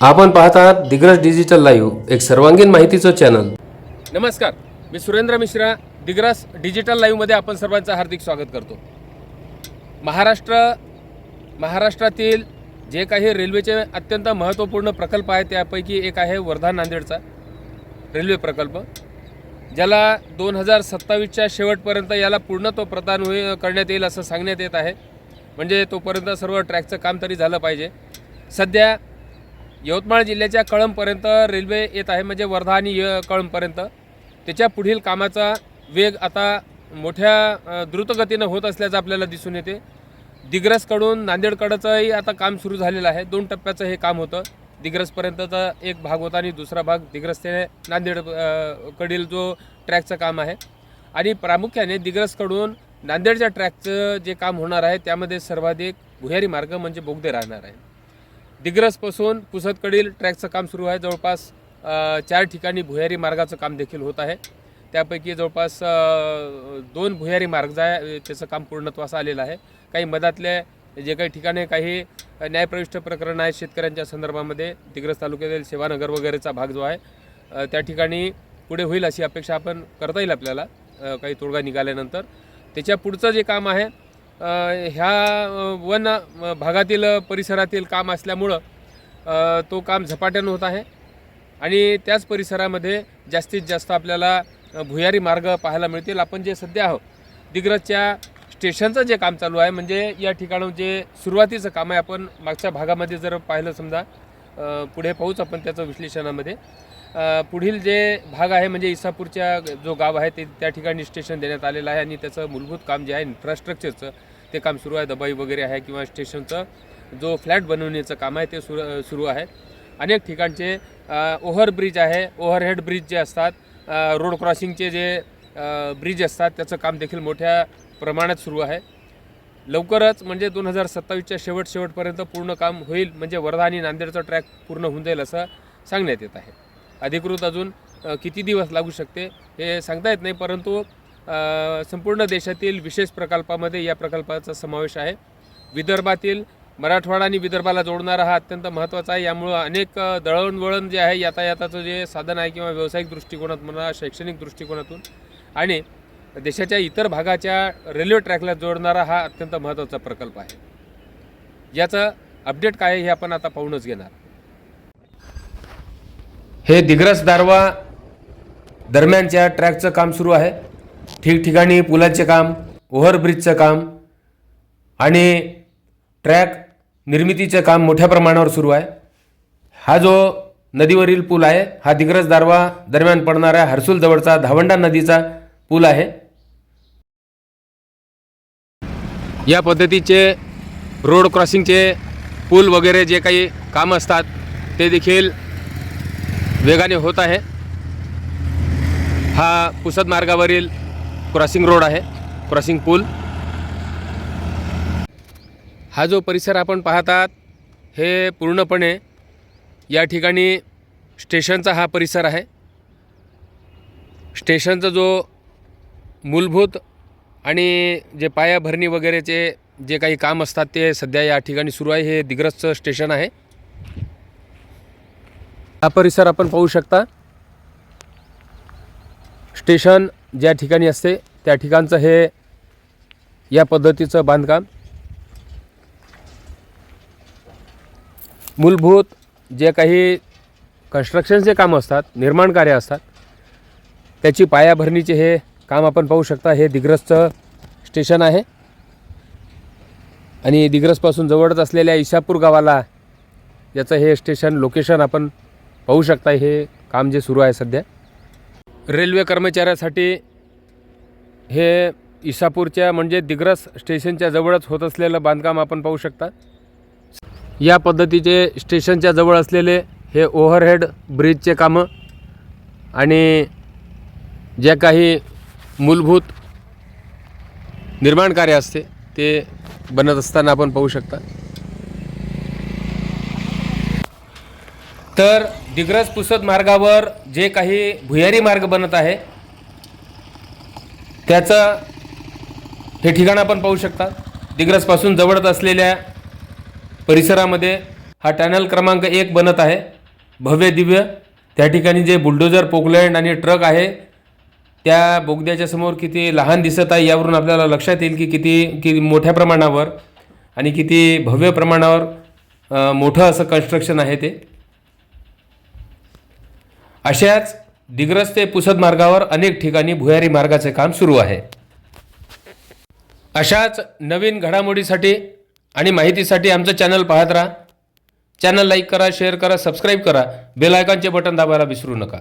आपण पाहत आहात दिग्रज डिजिटल लाईव्ह एक सर्वांगीण माहितीचं चॅनल नमस्कार मी सुरेंद्र मिश्रा दिग्रस डिजिटल लाईव्हमध्ये आपण सर्वांचं हार्दिक स्वागत करतो. महाराष्ट्र महाराष्ट्रातील जे काही रेल्वेचे अत्यंत महत्त्वपूर्ण प्रकल्प आहेत त्यापैकी एक आहे वर्धा नांदेडचा रेल्वे प्रकल्प ज्याला दोन हजार सत्तावीसच्या शेवटपर्यंत याला पूर्णत्व प्रदान होई करण्यात येईल असं सांगण्यात येत आहे. म्हणजे तोपर्यंत सर्व ट्रॅकचं काम तरी झालं पाहिजे. सध्या यवतमाळ जिल्ह्याच्या कळंबपर्यंत रेल्वे येत आहे म्हणजे वर्धा आणि य कळंबपर्यंत. त्याच्या पुढील कामाचा वेग आता मोठ्या द्रुतगतीनं होत असल्याचं आपल्याला दिसून येते. दिग्रसकडून नांदेडकडचंही आता काम सुरू झालेलं आहे. दोन टप्प्याचं हे काम होतं. दिग्रसपर्यंतचा एक भाग होता आणि दुसरा भाग दिग्रस ते नांदेड कडील जो ट्रॅकचं काम आहे. आणि प्रामुख्याने दिग्रसकडून नांदेडच्या ट्रॅकचं जे काम होणार आहे त्यामध्ये सर्वाधिक भुयारी मार्ग म्हणजे बोगदे राहणार आहे. दिग्रसपासून पुसदकडील ट्रॅकचं काम सुरू आहे. जवळपास चार ठिकाणी भुयारी मार्गाचं काम देखील होत आहे. त्यापैकी जवळपास दोन भुयारी मार्ग आहे त्याचं काम पूर्णत्वास आलेलं आहे. काही मधातले जे काही ठिकाणी काही न्यायप्रविष्ट प्रकरण आहेत शेतकऱ्यांच्या संदर्भामध्ये दिग्रस तालुक्यातील सेवानगर वगैरेचा भाग जो आहे त्या ठिकाणी पुढे होईल अशी अपेक्षा आपण करता येईल आपल्याला काही तोडगा निघाल्यानंतर. त्याच्या पुढचं जे काम आहे ह्या वन भागातील परिसरातील काम असल्यामुळं तो काम झपाट्यानं होत आहे. आणि त्याच परिसरामध्ये जास्तीत जास्त आपल्याला भुयारी मार्ग पाहायला मिळतील. आपण जे सध्या आहोत दिग्रजच्या स्टेशनचं जे काम चालू आहे म्हणजे या ठिकाणं जे सुरुवातीचं काम आहे आपण मागच्या भागामध्ये जर पाहिलं समजा पुढे पाहूच आपण त्याचं विश्लेषणामध्ये. पुढील जे भाग आहे म्हणजे इसापूरच्या जो गाव आहे ते त्या ठिकाणी स्टेशन देण्यात आलेलं आहे आणि त्याचं मूलभूत काम जे आहे इन्फ्रास्ट्रक्चरचं ते काम सुरू आहे. दबाई वगैरे आहे किंवा स्टेशनचं जो फ्लॅट बनवण्याचं काम आहे ते सुरू सुरू आहे. अनेक ठिकाणचे ओव्हरब्रिज आहे. ओव्हरहेड ब्रिज जे असतात रोड क्रॉसिंगचे जे ब्रिज असतात त्याचं काम देखील मोठ्या प्रमाणात सुरू आहे. लवकरच म्हणजे दोन हजार सत्तावीसच्या शेवट शेवटपर्यंत पूर्ण काम होईल म्हणजे वर्धा आणि नांदेडचा ट्रॅक पूर्ण होऊन जाईल असं सांगण्यात येत आहे. अधिकृत अजून किती दिवस लागू शकते हे सांगता येत नाही परंतु संपूर्ण देशातील विशेष प्रकल्पामध्ये या प्रकल्पाचा समावेश आहे. विदर्भातील मराठवाडा आणि विदर्भाला जोडणारा हा अत्यंत महत्त्वाचा आहे. यामुळं अनेक दळणवळण जे आहे यातायाताचं जे साधन आहे किंवा व्यावसायिक दृष्टिकोनात म्हणा शैक्षणिक दृष्टिकोनातून आणि देशाच्या इतर भागाच्या रेल्वे ट्रॅकला जोडणारा हा अत्यंत महत्त्वाचा प्रकल्प आहे. याचं अपडेट काय हे आपण आता पाहूनच घेणार. हे दिग्रस दारवा दरम्यानच्या ट्रॅकचं काम सुरू आहे. ठिकठिकाणी पुलाचे काम ओव्हरब्रिजचं काम आणि ट्रॅक निर्मितीचं काम मोठ्या प्रमाणावर सुरू आहे. हा जो नदीवरील पूल आहे हा दिग्रस दारवा दरम्यान पडणाऱ्या हर्सुलजवळचा धावंडा नदीचा पूल आहे. या पद्धतीचे रोड क्रॉसिंगचे पूल वगैरे जे काही काम असतात ते देखील वेगाने होत आहे. हा पुसद मार्गावरील क्रॉसिंग रोड आहे क्रॉसिंग पूल. हा जो परिसर आपण पाहतात हे पूर्णपणे या ठिकाणी स्टेशनचा हा परिसर आहे. स्टेशनचा जो मूलभूत आणि जे पायाभरणी वगैरेचे जे काही काम असतात ते सध्या या ठिकाणी सुरू आहे. हे दिग्रसचं स्टेशन आहे. हा परिसर आपण पाहू शकता. स्टेशन ज्या ठिकाणी असते त्या ठिकाणचं हे या पद्धतीचं बांधकाम. मूलभूत जे काही कन्स्ट्रक्शनचे कामं असतात निर्माण कार्य असतात त्याची पायाभरणीचे हे काम आपण पाहू शकता. हे दिग्रसचं स्टेशन आहे. आणि दिग्रसपासून जवळच असलेल्या इशापूर गावाला याचं हे स्टेशन लोकेशन आपण पाहू शकता हे काम जे सुरू आहे सध्या. रेल्वे कर्मचाऱ्यासाठी हे इसापूरच्या म्हणजे दिग्रस स्टेशनच्या जवळच होत असलेलं बांधकाम आपण पाहू शकता. या पद्धतीचे स्टेशनच्या जवळ असलेले हे ओव्हरहेड ब्रिजचे कामं आणि ज्या काही मूलभूत निर्माण कार्य असते ते बनत असताना आपण पाहू शकता. तर दिग्रस पुसद मार्गावर जे काही भुयारी मार्ग बनत आहे त्याचं हे ठिकाण आपण पाहू शकता. दिग्रसपासून जवळच असलेल्या परिसरामध्ये हा टॅनल क्रमांक एक बनत आहे. भव्य दिव्य. त्या ठिकाणी जे बुलडोजर पोकलँड आणि ट्रक आहे त्या बोगद्याच्या समोर किती लहान दिसत आहे यावरून आपल्याला लक्षात येईल की किती किती मोठ्या प्रमाणावर आणि किती भव्य प्रमाणावर मोठं असं कन्स्ट्रक्शन आहे ते. अशाच दिग्रस ते पुसद मार्गावर अनेक ठिकाणी भुयारी मार्गाचे काम सुरू आहे. अशाच नवीन घडामोडीसाठी आणि माहितीसाठी आमचं चॅनल पाहत राहा. चॅनल लाईक करा शेअर करा सबस्क्राईब करा. बेल आयकॉनचे बटन दाबायला विसरू नका.